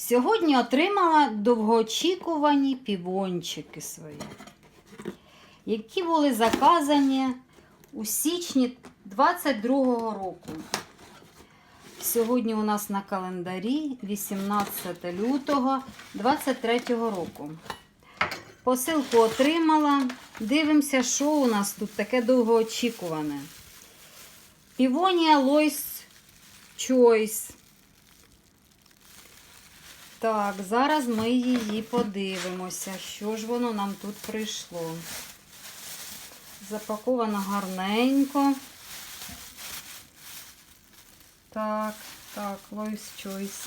Сьогодні отримала довгоочікувані півончики свої, які були заказані у січні 22-го року. Сьогодні у нас на календарі 18 лютого 23-го року. Посилку отримала. Дивимося, що у нас тут таке довгоочікуване. Півонія Лойс Choice. Так, зараз ми її подивимося, що ж воно нам тут прийшло. Запаковано гарненько. Так, так, Lois Choice.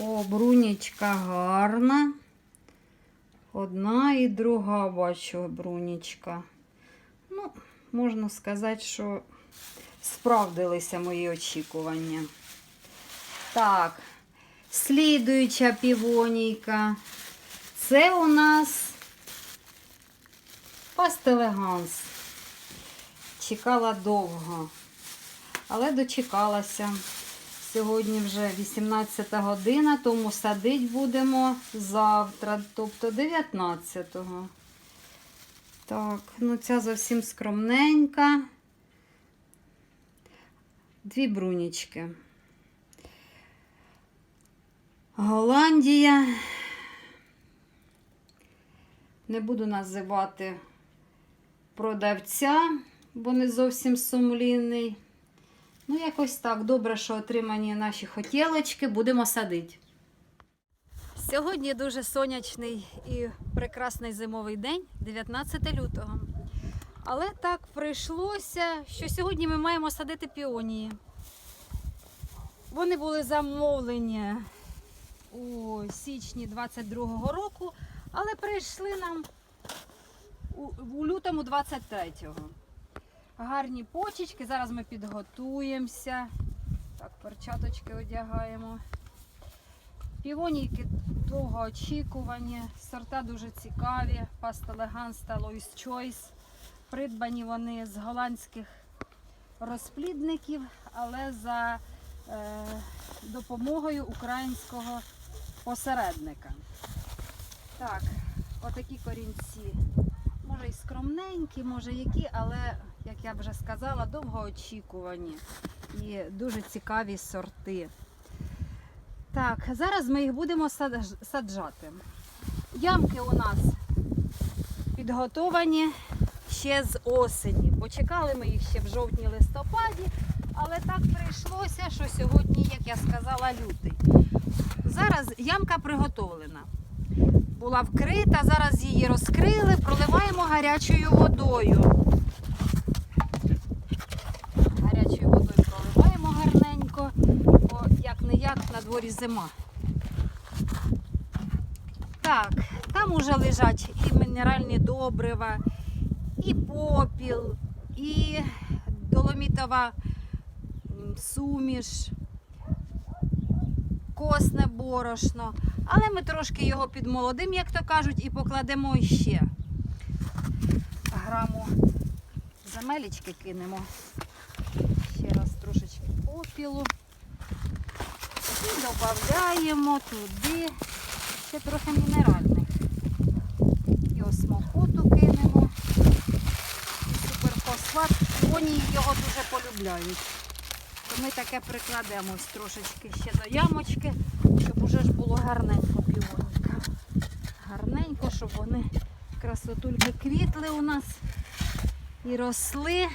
О, брунічка гарна. Одна і друга бачу брунічка. Ну, можна сказати, що справдилися мої очікування. Так, слідуюча півонійка. Це у нас пастелеганс. Чекала довго, але дочекалася. Сьогодні вже 18 година, тому садить будемо завтра, тобто 19-го. Так, ну ця зовсім скромненька. Дві брунічки. Голландія. Не буду називати продавця, бо не зовсім сумлінний. Ну, якось так. Добре, що отримані наші хотілочки, будемо садити. Сьогодні дуже сонячний і прекрасний зимовий день, 19 лютого. Але так прийшлося, що сьогодні ми маємо садити піонії. Вони були замовлені у січні 22-го року, але прийшли нам у, лютому 23-го. Гарні почечки. Зараз ми підготуємося. Так, перчаточки одягаємо. Півонійки довгоочікувані, сорта дуже цікаві. Пастелеганс та Lois Choice. Придбані вони з голландських розплідників, але за е, допомогою українського посередника. Так, отакі корінці. Може і скромненькі, може які, але, як я вже сказала, довгоочікувані і дуже цікаві сорти. Так, зараз ми їх будемо саджати. Ямки у нас підготовані ще з осені. Почекали ми їх ще в жовтні-листопаді, але так прийшлося, що сьогодні, як я сказала, лютий. Зараз ямка приготовлена. Була вкрита, зараз її розкрили, проливаємо гарячою водою. Гарячою водою проливаємо гарненько, бо як не як на дворі зима. Так, там уже лежать і мінеральні добрива, і попіл, і доломітова суміш, косне борошно. Але ми трошки його підмолодим, як то кажуть, і покладемо ще граму земелічки кинемо. Ще раз трошечки попілу. І додаємо туди ще трохи мінеральних. І осмокоту кинемо. І суперфосфат. Вони його дуже полюбляють. То ми таке прикладемо ось трошечки ще до ямочки, щоб уже ж було гарненько півонька. Гарненько, щоб вони красотульки квітли у нас і росли.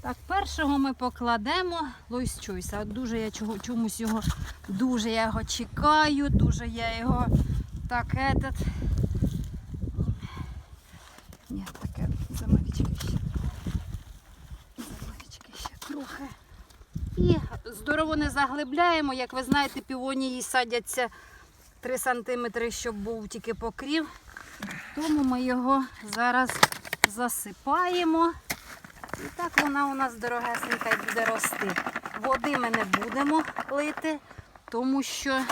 Так, першого ми покладемо Лойс Чойса. От дуже я чого, чомусь його дуже я його чекаю, дуже я його так этот. Ні, таке замалічки ще. Замалічки ще трохи. І здорово не заглибляємо. Як ви знаєте, півонії садяться 3 см, щоб був тільки покрів. Тому ми його зараз засипаємо. І так вона у нас дорогесенька буде рости. Води ми не будемо лити, тому що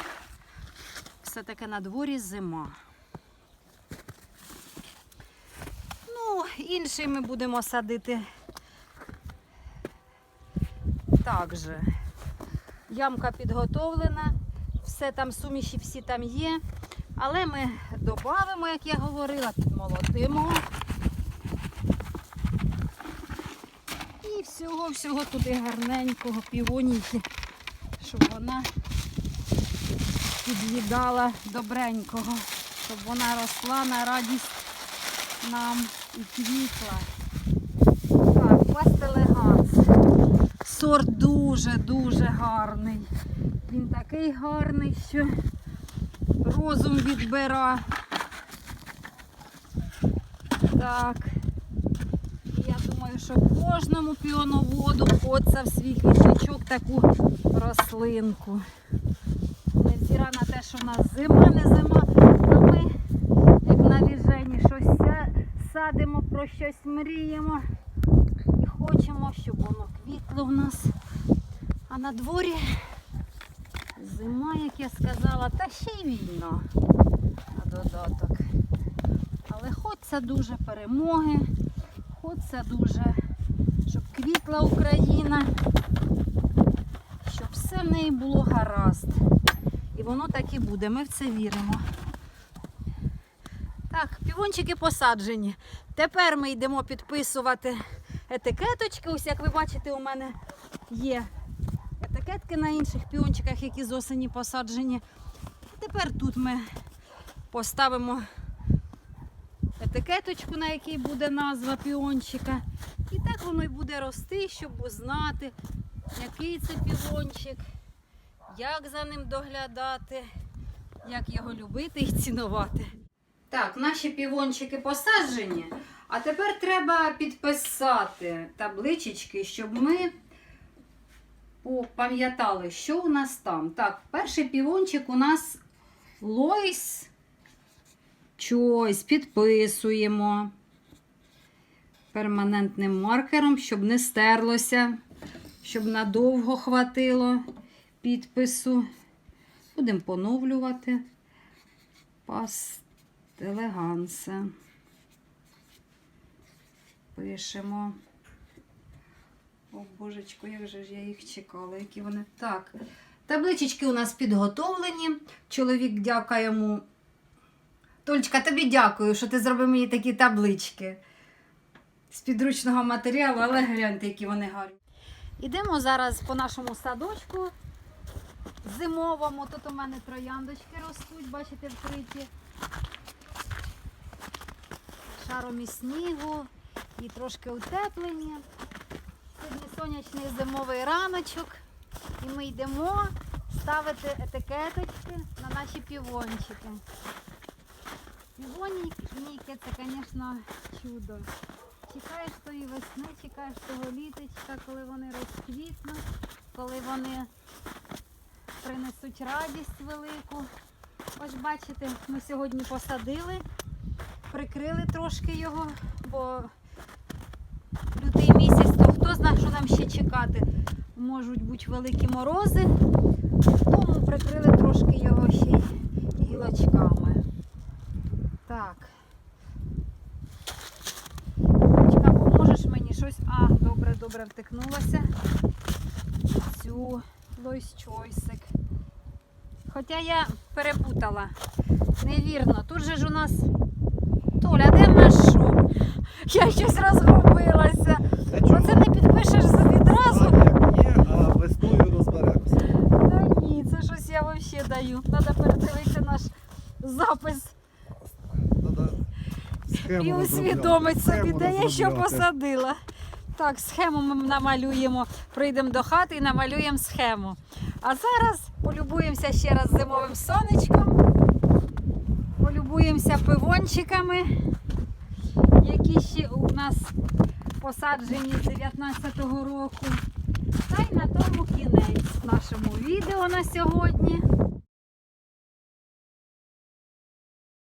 все-таки на дворі зима. Ну, інший ми будемо садити так же. Ямка підготовлена, все там суміші всі там є. Але ми додамо, як я говорила, підмолотимо. І всього-всього туди гарненького півоніки, щоб вона під'їдала добренького, щоб вона росла на радість нам і квітла. Так, пастелеганс. Сорт дуже-дуже гарний. Він такий гарний, що розум відбира. Так. Я думаю, що кожному піоноводу хочеться в свій квітничок таку рослинку. Невзіра на те, що в нас зима, не зима, а ми, як на віжені, щось садимо, про щось мріємо хочемо, щоб воно квітло в нас. А на дворі зима, як я сказала, та ще й війна на додаток. Але хочеться дуже перемоги, хочеться дуже, щоб квітла Україна, щоб все в неї було гаразд. І воно так і буде, ми в це віримо. Так, півончики посаджені. Тепер ми йдемо підписувати етикеточки. Ось як ви бачите, у мене є етикетки на інших піончиках, які з осені посаджені. Тепер тут ми поставимо етикеточку, на якій буде назва піончика. І так воно й буде рости, щоб знати, який це піончик, як за ним доглядати, як його любити і цінувати. Так, наші півончики посаджені, а тепер треба підписати табличечки, щоб ми пам'ятали, що у нас там. Так, перший півончик у нас Лойс Чойс. Підписуємо перманентним маркером, щоб не стерлося, щоб надовго хватило підпису. Будемо поновлювати. Пастелеганса. Пишемо. О, божечко, як же ж я їх чекала, які вони. Так. Табличечки у нас підготовлені. Чоловік дякує йому. Толечка, тобі дякую, що ти зробив мені такі таблички з підручного матеріалу, але гляньте, які вони гарні. Ідемо зараз по нашому садочку зимовому. Тут у мене трояндочки ростуть, бачите, вкриті. Шаром і снігу і трошки утеплені. Сьогодні сонячний зимовий раночок. І ми йдемо ставити етикеточки на наші півончики. Півоніки це, звісно, чудо. Чекаєш тої весни, чекаєш того літочка, коли вони розквітнуть, коли вони принесуть радість велику. Ось бачите, ми сьогодні посадили, прикрили трошки його, бо лютий місяць, то хто знає, що нам ще чекати. Можуть бути великі морози, тому прикрили трошки його ще й гілочками. Так. Поможеш мені щось? А, добре, добре, втикнулася. Цю Лойс Чойсик. Хоча я перепутала. Невірно. Тут же ж у нас. Толя, де що? Я щось розгубилася. Оце не підпишеш відразу. Є, а весною розберемося. Та ні, це щось я взагалі даю. Треба передивитися наш запис Надо схему і усвідомити собі, де я що посадила. Так, схему ми намалюємо. Прийдемо до хати і намалюємо схему. А зараз полюбуємося ще раз зимовим сонечком. Полюбуємося пивончиками, які ще у нас посаджені з 19-го року. Та й на тому кінець нашому відео на сьогодні.